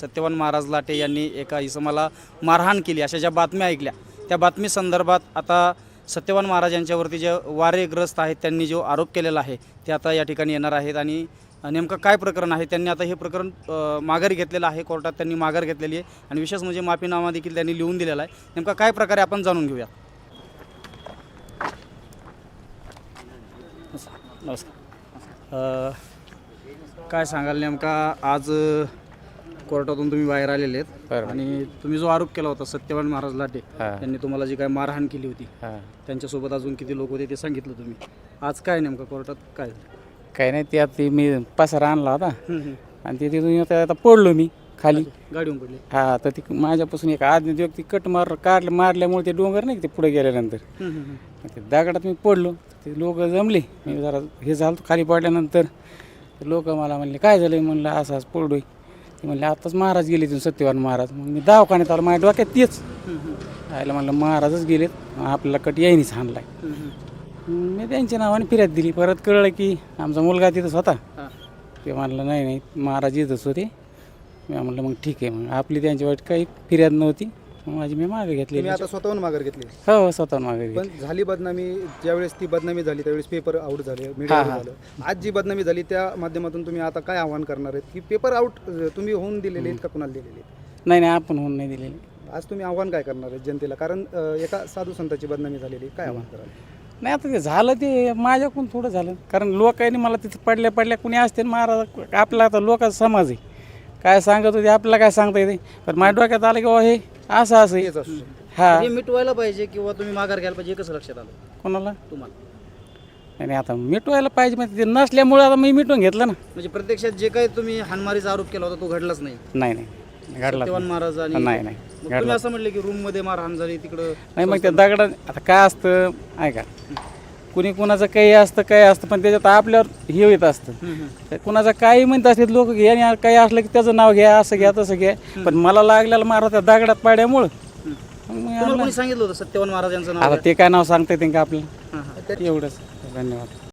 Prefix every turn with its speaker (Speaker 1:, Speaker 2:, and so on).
Speaker 1: Satyavan Maharaj latte यांनी एका इसमाला मारहाण केली अशा ज्या बातम्या ऐकल्या. त्या बातमी संदर्भात आता सत्यवान महाराज यांच्यावरती जे वारेग्रस्त आहेत त्यांनी जो आरोप केलेला आहे ते आता या ठिकाणी येणार आहेत आणि नेमकं काय प्रकरण आहे त्यांनी आता हे प्रकरण माघारी घेतलेलं आहे कोर्टात त्यांनी माघार घेतलेली आहे आणि विशेष म्हणजे माफीनामा देखील त्यांनी लिहून दिलेला आहे. नेमका काय प्रकारे आपण जाणून घेऊया नमस्कार. काय सांगाल नेमका? आज कोर्टातून तुम्ही बाहेर आलेले आहेत.
Speaker 2: बरोबर.
Speaker 1: आणि तुम्ही जो आरोप केला होता सत्यवान महाराज लाटे
Speaker 2: हा.
Speaker 1: त्यांनी तुम्हाला जी काय मारहाण केली होती
Speaker 2: हा.
Speaker 1: त्यांच्यासोबत अजून किती लोक होते ते सांगितलं तुम्ही. आज काय नेमकं कोर्टात काय?
Speaker 2: काही नाही त्यात ते मी पसारा आणला होता.
Speaker 1: हम्म, हम्म.
Speaker 2: आणि ते तिथून आता आता पडलो मी खाली.
Speaker 1: गाडीहून पडली.
Speaker 2: हा तर ती माझ्यापासून एक आदमी व्यक्ती कट मार काढलं मारल्यामुळे ते डोंगर नाही का ते पुढे गेल्यानंतर.
Speaker 1: हम्म, हम्म, हम्म.
Speaker 2: ते दगडात मी पडलो. ते लोक जमले. मी जरा हे झालं खाली पडल्यानंतर. लोक मला म्हणले काय झालं म्हणलं असं असं पडलोय. ते म्हणले आताच महाराज गेले तिथून सत्यवान महाराज मग मी दवाखान्यात आलो माझ्या डोक्यात तेच. आयला म्हणलं महाराजच गेलेत आपल्याला कट यायनीच हाणलाय. मी त्यांच्या नावाने फिर्याद दिली परत कळलं की आमचा मुलगा तिथंच होता. ते म्हणलं नाही नाही महाराज येतच होते मी म्हणलं मग ठीक आहे मग आपली त्यांच्या वाईट काही फिर्याद नव्हती माझी मी मागे घेतली
Speaker 3: तुम्ही आता स्वतःहून माघार घेतली.
Speaker 2: हो स्वतः मागे
Speaker 3: पण झाली बदनामी ज्यावेळेस ती बदनामी झाली त्यावेळेस पेपर आउट झाले मीडिया
Speaker 2: हा.
Speaker 3: झालं. आज जी बदनामी झाली त्या माध्यमातून तुम्ही आता काय आव्हान करणार आहेत? की पेपर आउट तुम्ही होऊन दिलेले आहेत का कुणाला दिलेले आहेत?
Speaker 2: नाही नाही आपण होऊन नाही दिलेली.
Speaker 3: आज तुम्ही आव्हान काय करणार आहेत जनतेला? कारण अं, एका साधू संताची बदनामी झालेली आहे. काय आव्हान कराल?
Speaker 2: नाही आता ते झालं ते माझ्याकडून थोडं झालं. कारण लोकांनी मला तिथं पडल्या पडल्या कुणी असते ना महाराज आपला आता लोकांचा समाज आहे. काय सांगत होते आपल्याला काय सांगता येते? पण माझ्या डोक्यात आलं की बाबा हे असं असं.
Speaker 3: तेच असू.
Speaker 2: हा.
Speaker 1: हे मिटवायला पाहिजे किंवा तुम्ही माघार घ्यायला पाहिजे हे कसं लक्षात आलं.
Speaker 2: कोणाला?
Speaker 1: तुम्हाला.
Speaker 2: नाही नाही, आता मिटवायला पाहिजे म्हणजे ते नसल्यामुळे आता मी मिटवून घेतलं ना.
Speaker 1: म्हणजे प्रत्यक्षात जे काही तुम्ही हानमारीचा आरोप केला होता तो घडलाच नाही.
Speaker 2: नाही नाही. घडला
Speaker 1: सत्यवान महाराज आणि
Speaker 2: नाही नाही.
Speaker 1: मग तुम्ही असं म्हटलं की रूममध्ये मारहाण झाली तिकडं
Speaker 2: नाही मग त्या दगडा आता काय असतं ऐका. कुणी कुणाचं काही असतं काही असतं पण त्याच्यात आपल्यावर हे येत असतं. कुणाचं काही म्हणत असतात लोक घ्या काही असलं की त्याचं नाव घ्या असं घ्या तसं घ्या. पण मला लागलेलं मारा त्या दगडात पाड्यामुळं.
Speaker 1: सांगितलं होतं सत्यवान महाराज यांचं नाव
Speaker 2: आता ते काय नाव सांगता येते का आपल्याला? एवढंच. धन्यवाद.